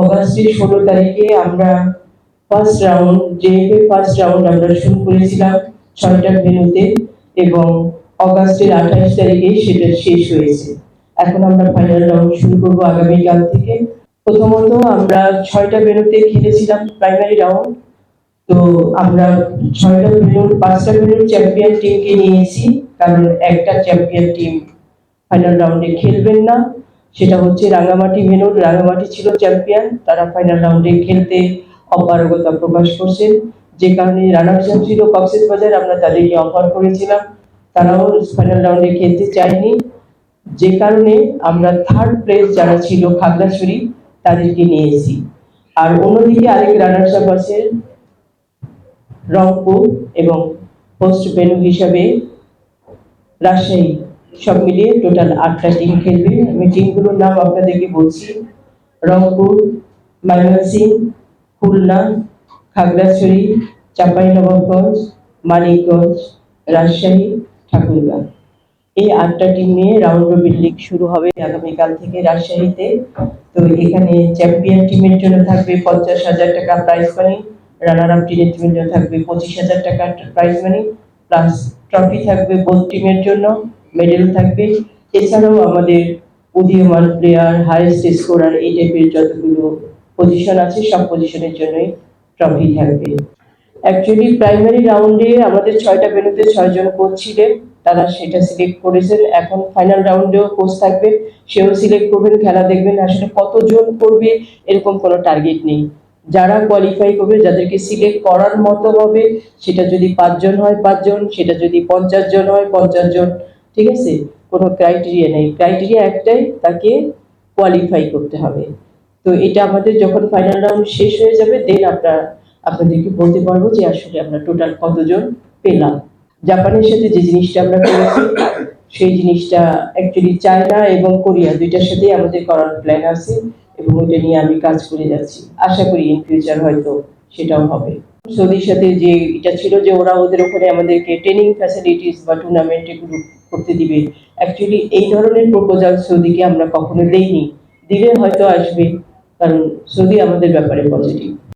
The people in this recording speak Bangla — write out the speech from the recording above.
অগাস্টের ষোলো তারিখে আমরা first round JFA first round আমরা শুরু করেছিলাম ছয়টা ভেন্যুতে এবং অগাস্টের আঠাশ তারিখে সেটা শেষ হয়েছে। এখন আমরা ফাইনাল রাউন্ড শুরু করব আগামীকাল থেকে। প্রথমত আমরা ছয়টা ভেন্যুতে খেলেছিলাম প্রাইমারি রাউন্ড তো আমরা ছয়টা ভেন্যুর, পাঁচটা ভেন্যুর চ্যাম্পিয়ন টিমকে নিয়েছি। কারণ একটা চ্যাম্পিয়ন টিম ফাইনাল রাউন্ডে খেলবেন না। সেটা হচ্ছে রাঙামাটি ভেনুর। রাঙামাটি ছিল চ্যাম্পিয়ন তারা ফাইনাল রাউন্ডে খেলতে অপারগতা প্রকাশ করছেন। যে কারণে রানার্স আপ ছিল কক্সেস বাজার, আমরা তাদেরকে অফার করেছিলাম। তারাও ফাইনাল রাউন্ডে খেলতে চায়নি। যে কারণে আমরা থার্ড প্লেস যারা ছিল খাগড়াছড়ি, তাদেরকে নিয়েছি। আর অন্যদিকে আরেক রানার্স আপ আছে রংপুর এবং পোস্ট ভেনু হিসাবে রাজশাহী। সব মিলিয়ে টোটাল আটটা টিম খেলবে। আমি টিমগুলোর নাম আপনাদেরকে বলছি। রংপুর, ময়মনসিংহ, খুলনা, খাগড়াছড়ি, চাঁপাইনবাবগঞ্জ, মানিকগঞ্জ, রাজশাহী ঠাকুরগাঁ এই আটটা টিম নিয়ে রাউন্ড রবিন লিগ শুরু হবে আগামীকাল থেকে রাজশাহীতে। তো এখানে চ্যাম্পিয়ন টিমের জন্য থাকবে পঞ্চাশ হাজার টাকা প্রাইজ মানি রানার আপ টিমের টিমের জন্য থাকবে পঁচিশ হাজার টাকা প্রাইজ মানি প্লাস ট্রফি থাকবে বোথ টিমের জন্য। মেডেল থাকবে। এছাড়াও আমাদের উদীয়মান প্লেয়ার হাইয়েস্ট স্কোরার এই টাইপের যতগুলো পজিশন আছে, সব পজিশনের জন্যই ট্রফি থাকবে। অ্যাকচুয়ালি প্রাইমারি রাউন্ডে আমাদের ছয়টা ভেন্যুতে ছয়জন কোচ ছিলেন। তারা সেটা সিলেক্ট করেছেন। এখন ফাইনাল রাউন্ডেও কোচ থাকবে। সেও সিলেক্ট করবেন, খেলা দেখবেন। আসলে কতজন করবে, এরকম কোনো টার্গেট নেই। যারা কোয়ালিফাই করবে, যাদেরকে সিলেক্ট করার মতো হবে, সেটা যদি পাঁচজন হয়, পাঁচজন। সেটা যদি পঞ্চাশ জন হয়, পঞ্চাশ জন। ঠিক আছে? কোনো ক্রাইটেরিয়া নেই। ক্রাইটেরিয়া একটাই, তাকে কোয়ালিফাই করতে হবে। তো এটা আমাদের যখন ফাইনাল রাউন্ড শেষ হয়ে যাবে দেন আমরা আপনাদেরকে বলতে পারব যে আসলে আমরা টোটাল কতজন পেলাম। জাপানের সাথে যে জিনিসটা আমরা করেছি, সেই জিনিসটা অ্যাকচুয়ালি চায়না এবং কোরিয়া দুইটার সাথেই আমাদের করার প্ল্যান আছে এবং ওইটা নিয়ে আমি কাজ করে যাচ্ছি। আশা করি ইন ফিউচার হয়তো সেটাও হবে। সৌদির সাথে যে এটা ছিল যে ওরা ওদের ওখানে আমাদেরকে ট্রেনিং ফ্যাসিলিটিস বা টুর্নামেন্ট এগুলো করতে দিবে। অ্যাকচুয়ালি এই ধরনের প্রপোজাল সৌদিকে আমরা কখনো দেইনি। দিলে হয়তো আসবে, কারণ সৌদি আমাদের ব্যাপারে পজিটিভ